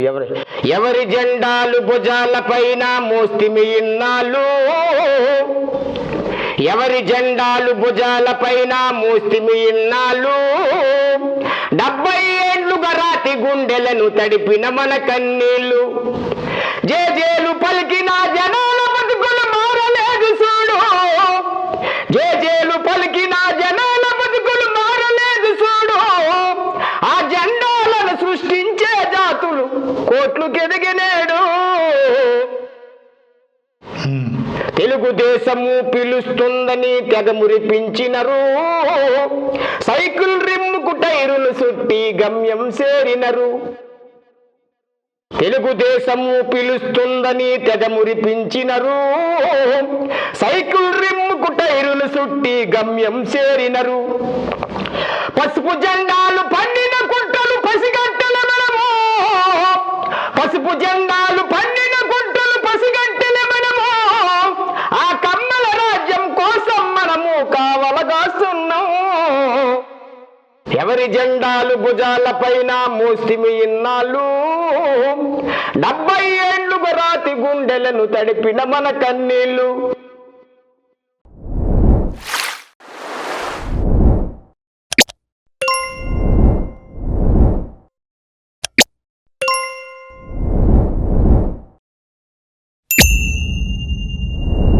ఎవరి ఎవరి జెండాలు భుజాలపైన మోస్తిమి ఇన్నాళ్ళు ఎవరి జెండాలు భుజాలపైన మోస్తిమి ఇన్నాళ్ళు డెబ్బై ఏండ్లుగా రాతి గుండెలను తడిపిన మన కన్నీళ్ళు. జేజేలు కోట్లు కెదిగినాడు. తెలుగుదేశము పిలుస్తుందని తెగ మురిపించినరు. సైకిల్ రిమ్ముకు టైరులు చుట్టి గమ్యం చేరినరు. తెలుగుదేశము పిలుస్తుందని తెగ మురిపించినరు. సైకిల్ రిమ్ముకు టైరులు చుట్టి గమ్యం చేరినరు. పసుపు జెండాలు పసుపు జెండాలు పండిన గుడ్డలు పసిగట్టిన మనము. ఆ కమ్మల రాజ్యం కోసం మనము కావలగాస్తున్నాము ఎవరి జెండాలు భుజాల పైన మోసిమి ఇన్నాళ్ళు? డెబ్బై ఏళ్ళు రాతి గుండెలను తడిపిన మన కన్నీళ్ళు.